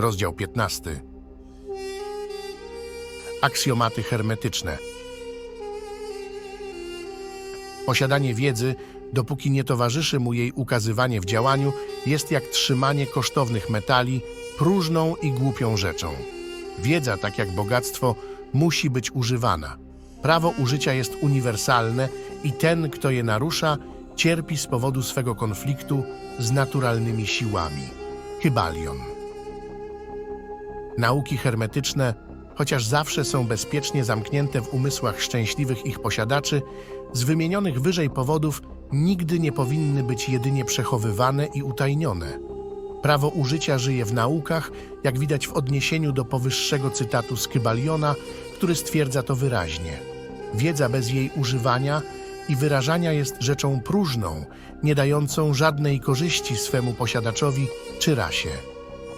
Rozdział 15. Aksjomaty hermetyczne. Posiadanie wiedzy, dopóki nie towarzyszy mu jej ukazywanie w działaniu, jest jak trzymanie kosztownych metali próżną i głupią rzeczą. Wiedza, tak jak bogactwo, musi być używana. Prawo użycia jest uniwersalne i ten, kto je narusza, cierpi z powodu swego konfliktu z naturalnymi siłami. Hybalion. Nauki hermetyczne, chociaż zawsze są bezpiecznie zamknięte w umysłach szczęśliwych ich posiadaczy, z wymienionych wyżej powodów nigdy nie powinny być jedynie przechowywane i utajnione. Prawo użycia żyje w naukach, jak widać w odniesieniu do powyższego cytatu z Kybaliona, który stwierdza to wyraźnie. Wiedza bez jej używania i wyrażania jest rzeczą próżną, nie dającą żadnej korzyści swemu posiadaczowi czy rasie.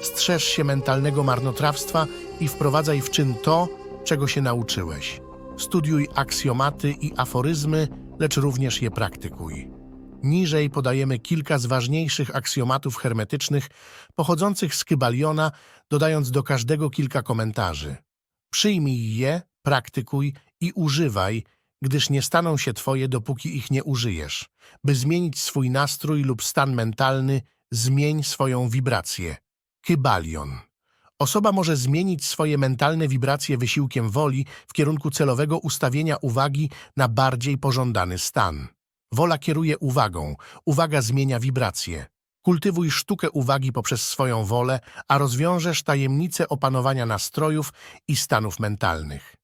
Strzeż się mentalnego marnotrawstwa i wprowadzaj w czyn to, czego się nauczyłeś. Studiuj aksjomaty i aforyzmy, lecz również je praktykuj. Niżej podajemy kilka z ważniejszych aksjomatów hermetycznych pochodzących z Kybaliona, dodając do każdego kilka komentarzy. Przyjmij je, praktykuj i używaj, gdyż nie staną się twoje, dopóki ich nie użyjesz. By zmienić swój nastrój lub stan mentalny, zmień swoją wibrację. Kybalion. Osoba może zmienić swoje mentalne wibracje wysiłkiem woli w kierunku celowego ustawienia uwagi na bardziej pożądany stan. Wola kieruje uwagą, uwaga zmienia wibracje. Kultywuj sztukę uwagi poprzez swoją wolę, a rozwiążesz tajemnicę opanowania nastrojów i stanów mentalnych.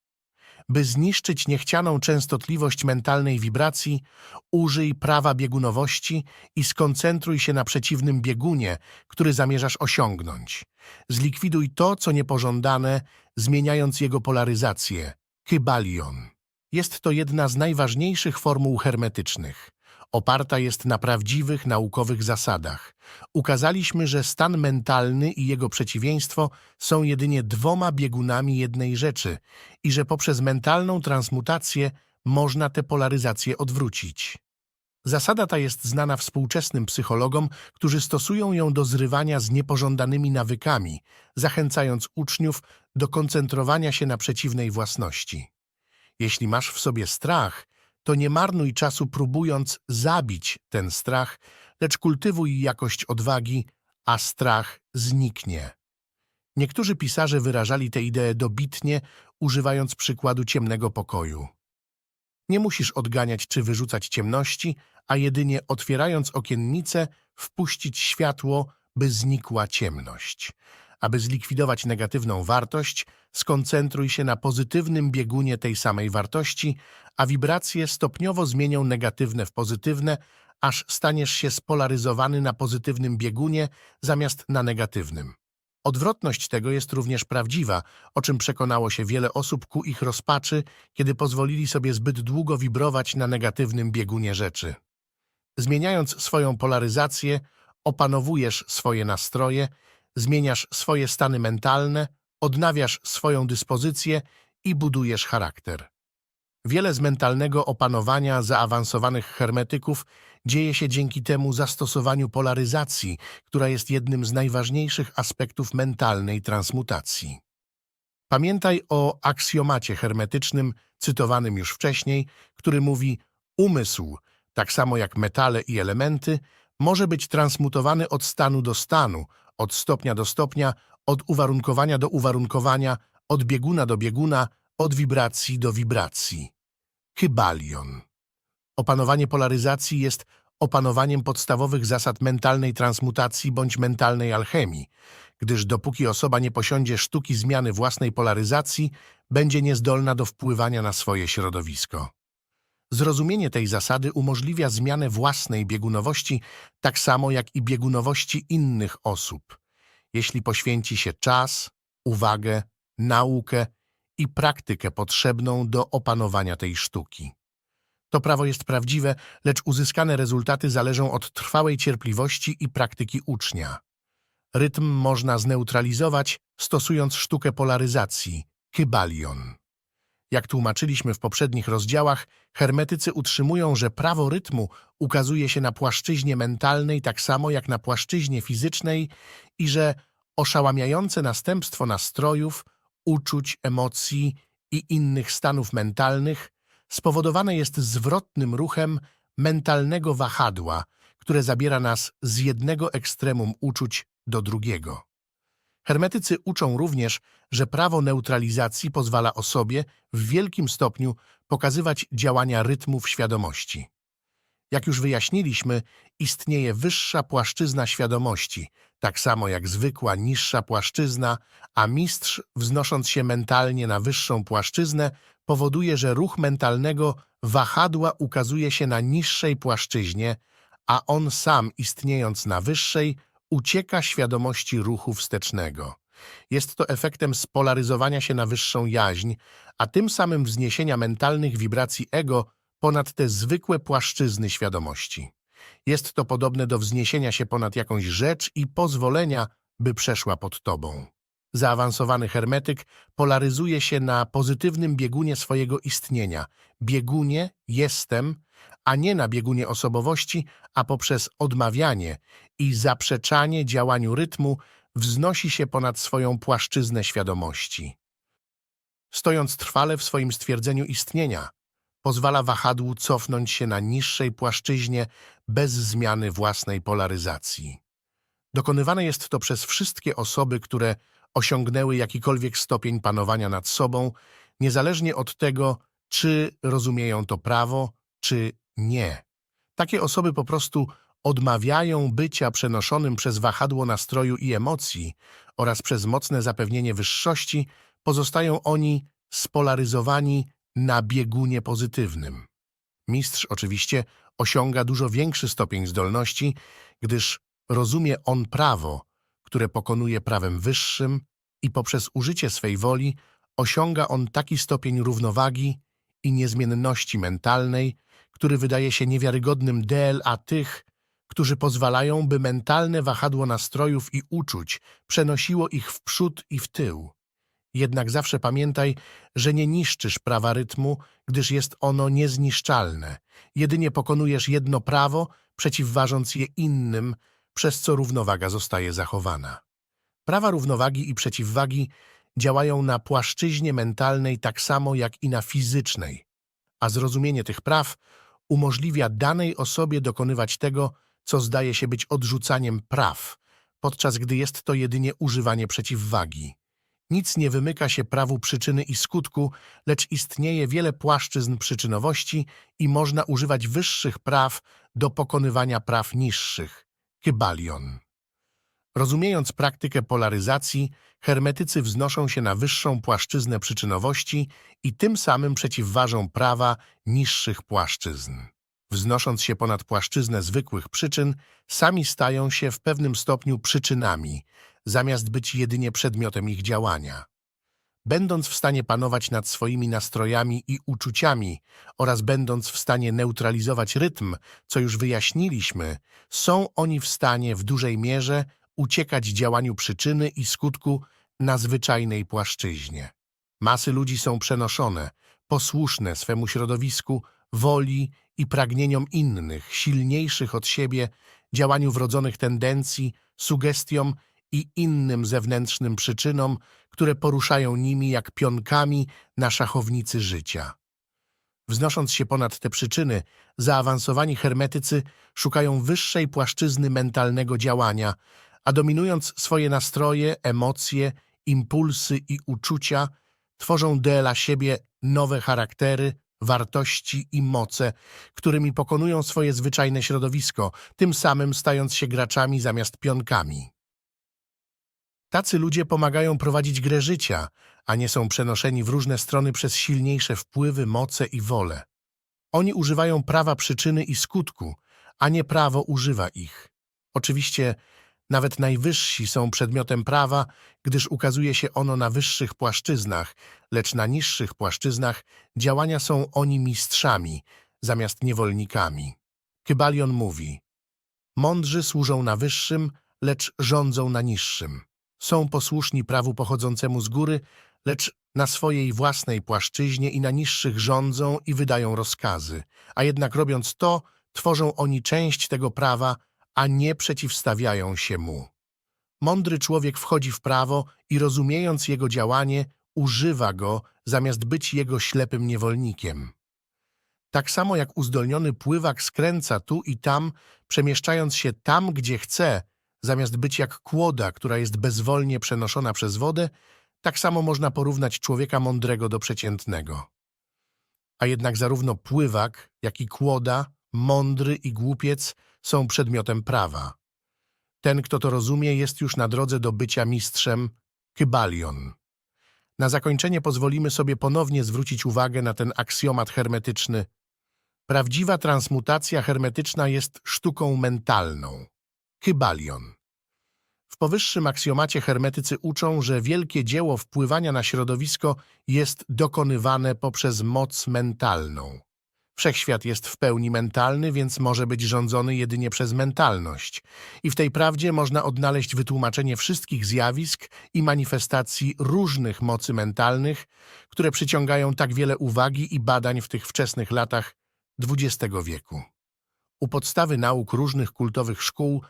By zniszczyć niechcianą częstotliwość mentalnej wibracji, użyj prawa biegunowości i skoncentruj się na przeciwnym biegunie, który zamierzasz osiągnąć. Zlikwiduj to, co niepożądane, zmieniając jego polaryzację. Kybalion. Jest to jedna z najważniejszych formuł hermetycznych. Oparta jest na prawdziwych naukowych zasadach. Ukazaliśmy, że stan mentalny i jego przeciwieństwo są jedynie dwoma biegunami jednej rzeczy i że poprzez mentalną transmutację można tę polaryzację odwrócić. Zasada ta jest znana współczesnym psychologom, którzy stosują ją do zrywania z niepożądanymi nawykami, zachęcając uczniów do koncentrowania się na przeciwnej własności. Jeśli masz w sobie strach, to nie marnuj czasu próbując zabić ten strach, lecz kultywuj jakość odwagi, a strach zniknie. Niektórzy pisarze wyrażali tę ideę dobitnie, używając przykładu ciemnego pokoju. Nie musisz odganiać czy wyrzucać ciemności, a jedynie otwierając okiennicę, wpuścić światło, by znikła ciemność. Aby zlikwidować negatywną wartość, skoncentruj się na pozytywnym biegunie tej samej wartości, a wibracje stopniowo zmienią negatywne w pozytywne, aż staniesz się spolaryzowany na pozytywnym biegunie zamiast na negatywnym. Odwrotność tego jest również prawdziwa, o czym przekonało się wiele osób ku ich rozpaczy, kiedy pozwolili sobie zbyt długo wibrować na negatywnym biegunie rzeczy. Zmieniając swoją polaryzację, opanowujesz swoje nastroje, zmieniasz swoje stany mentalne, odnawiasz swoją dyspozycję i budujesz charakter. Wiele z mentalnego opanowania zaawansowanych hermetyków dzieje się dzięki temu zastosowaniu polaryzacji, która jest jednym z najważniejszych aspektów mentalnej transmutacji. Pamiętaj o aksjomacie hermetycznym, cytowanym już wcześniej, który mówi umysł, tak samo jak metale i elementy, może być transmutowany od stanu do stanu, od stopnia do stopnia, od uwarunkowania do uwarunkowania, od bieguna do bieguna, od wibracji do wibracji. Kybalion. Opanowanie polaryzacji jest opanowaniem podstawowych zasad mentalnej transmutacji bądź mentalnej alchemii, gdyż dopóki osoba nie posiądzie sztuki zmiany własnej polaryzacji, będzie niezdolna do wpływania na swoje środowisko. Zrozumienie tej zasady umożliwia zmianę własnej biegunowości tak samo jak i biegunowości innych osób, jeśli poświęci się czas, uwagę, naukę i praktykę potrzebną do opanowania tej sztuki. To prawo jest prawdziwe, lecz uzyskane rezultaty zależą od trwałej cierpliwości i praktyki ucznia. Rytm można zneutralizować, stosując sztukę polaryzacji, kybalion. Jak tłumaczyliśmy w poprzednich rozdziałach, hermetycy utrzymują, że prawo rytmu ukazuje się na płaszczyźnie mentalnej tak samo jak na płaszczyźnie fizycznej i że oszałamiające następstwo nastrojów, uczuć, emocji i innych stanów mentalnych spowodowane jest zwrotnym ruchem mentalnego wahadła, które zabiera nas z jednego ekstremum uczuć do drugiego. Hermetycy uczą również, że prawo neutralizacji pozwala osobie w wielkim stopniu pokazywać działania rytmów świadomości. Jak już wyjaśniliśmy, istnieje wyższa płaszczyzna świadomości, tak samo jak zwykła niższa płaszczyzna, a mistrz, wznosząc się mentalnie na wyższą płaszczyznę, powoduje, że ruch mentalnego wahadła ukazuje się na niższej płaszczyźnie, a on sam, istniejąc na wyższej, ucieka świadomości ruchu wstecznego. Jest to efektem spolaryzowania się na wyższą jaźń, a tym samym wzniesienia mentalnych wibracji ego ponad te zwykłe płaszczyzny świadomości. Jest to podobne do wzniesienia się ponad jakąś rzecz i pozwolenia, by przeszła pod tobą. Zaawansowany hermetyk polaryzuje się na pozytywnym biegunie swojego istnienia, biegunie jestem, a nie na biegunie osobowości, a poprzez odmawianie i zaprzeczanie działaniu rytmu wznosi się ponad swoją płaszczyznę świadomości. Stojąc trwale w swoim stwierdzeniu istnienia, pozwala wahadłu cofnąć się na niższej płaszczyźnie bez zmiany własnej polaryzacji. Dokonywane jest to przez wszystkie osoby, które osiągnęły jakikolwiek stopień panowania nad sobą, niezależnie od tego, czy rozumieją to prawo, czy nie. Takie osoby po prostu odmawiają bycia przenoszonym przez wahadło nastroju i emocji oraz przez mocne zapewnienie wyższości, pozostają oni spolaryzowani na biegunie pozytywnym. Mistrz oczywiście osiąga dużo większy stopień zdolności, gdyż rozumie on prawo, które pokonuje prawem wyższym i poprzez użycie swej woli osiąga on taki stopień równowagi i niezmienności mentalnej, który wydaje się niewiarygodnym dla tych, którzy pozwalają, by mentalne wahadło nastrojów i uczuć przenosiło ich w przód i w tył. Jednak zawsze pamiętaj, że nie niszczysz prawa rytmu, gdyż jest ono niezniszczalne. Jedynie pokonujesz jedno prawo, przeciwważąc je innym, przez co równowaga zostaje zachowana. Prawa równowagi i przeciwwagi działają na płaszczyźnie mentalnej tak samo jak i na fizycznej, a zrozumienie tych praw umożliwia danej osobie dokonywać tego, co zdaje się być odrzucaniem praw, podczas gdy jest to jedynie używanie przeciwwagi. Nic nie wymyka się prawu przyczyny i skutku, lecz istnieje wiele płaszczyzn przyczynowości i można używać wyższych praw do pokonywania praw niższych. Kybalion. Rozumiejąc praktykę polaryzacji, hermetycy wznoszą się na wyższą płaszczyznę przyczynowości i tym samym przeciwważą prawa niższych płaszczyzn. Wznosząc się ponad płaszczyznę zwykłych przyczyn, sami stają się w pewnym stopniu przyczynami, zamiast być jedynie przedmiotem ich działania. Będąc w stanie panować nad swoimi nastrojami i uczuciami oraz będąc w stanie neutralizować rytm, co już wyjaśniliśmy, są oni w stanie w dużej mierze uciekać działaniu przyczyny i skutku na zwyczajnej płaszczyźnie. Masy ludzi są przenoszone, posłuszne swemu środowisku, woli i pragnieniom innych, silniejszych od siebie, działaniu wrodzonych tendencji, sugestiom i innym zewnętrznym przyczynom, które poruszają nimi jak pionkami na szachownicy życia. Wznosząc się ponad te przyczyny, zaawansowani hermetycy szukają wyższej płaszczyzny mentalnego działania, a dominując swoje nastroje, emocje, impulsy i uczucia, tworzą dla siebie nowe charaktery, wartości i moce, którymi pokonują swoje zwyczajne środowisko, tym samym stając się graczami zamiast pionkami. Tacy ludzie pomagają prowadzić grę życia, a nie są przenoszeni w różne strony przez silniejsze wpływy, moce i wolę. Oni używają prawa przyczyny i skutku, a nie prawo używa ich. Oczywiście nawet najwyżsi są przedmiotem prawa, gdyż ukazuje się ono na wyższych płaszczyznach, lecz na niższych płaszczyznach działania są oni mistrzami, zamiast niewolnikami. Kybalion mówi, mądrzy służą na wyższym, lecz rządzą na niższym. Są posłuszni prawu pochodzącemu z góry, lecz na swojej własnej płaszczyźnie i na niższych rządzą i wydają rozkazy, a jednak robiąc to, tworzą oni część tego prawa, a nie przeciwstawiają się mu. Mądry człowiek wchodzi w prawo i rozumiejąc jego działanie, używa go, zamiast być jego ślepym niewolnikiem. Tak samo jak uzdolniony pływak skręca tu i tam, przemieszczając się tam, gdzie chce, zamiast być jak kłoda, która jest bezwolnie przenoszona przez wodę, tak samo można porównać człowieka mądrego do przeciętnego. A jednak zarówno pływak, jak i kłoda, mądry i głupiec są przedmiotem prawa. Ten, kto to rozumie, jest już na drodze do bycia mistrzem Kybalion. Na zakończenie pozwolimy sobie ponownie zwrócić uwagę na ten aksjomat hermetyczny. Prawdziwa transmutacja hermetyczna jest sztuką mentalną. Kybalion. W powyższym aksjomacie hermetycy uczą, że wielkie dzieło wpływania na środowisko jest dokonywane poprzez moc mentalną. Wszechświat jest w pełni mentalny, więc może być rządzony jedynie przez mentalność. I w tej prawdzie można odnaleźć wytłumaczenie wszystkich zjawisk i manifestacji różnych mocy mentalnych, które przyciągają tak wiele uwagi i badań w tych wczesnych latach XX wieku. U podstawy nauk różnych kultowych szkół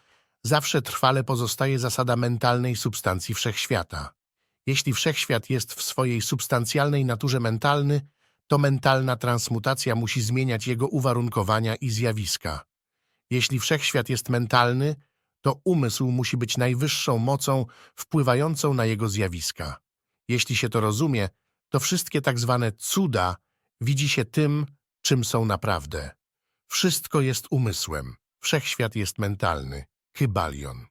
zawsze trwale pozostaje zasada mentalnej substancji wszechświata. Jeśli wszechświat jest w swojej substancjalnej naturze mentalny, to mentalna transmutacja musi zmieniać jego uwarunkowania i zjawiska. Jeśli wszechświat jest mentalny, to umysł musi być najwyższą mocą wpływającą na jego zjawiska. Jeśli się to rozumie, to wszystkie tak zwane cuda widzi się tym, czym są naprawdę. Wszystko jest umysłem. Wszechświat jest mentalny. Kybalion.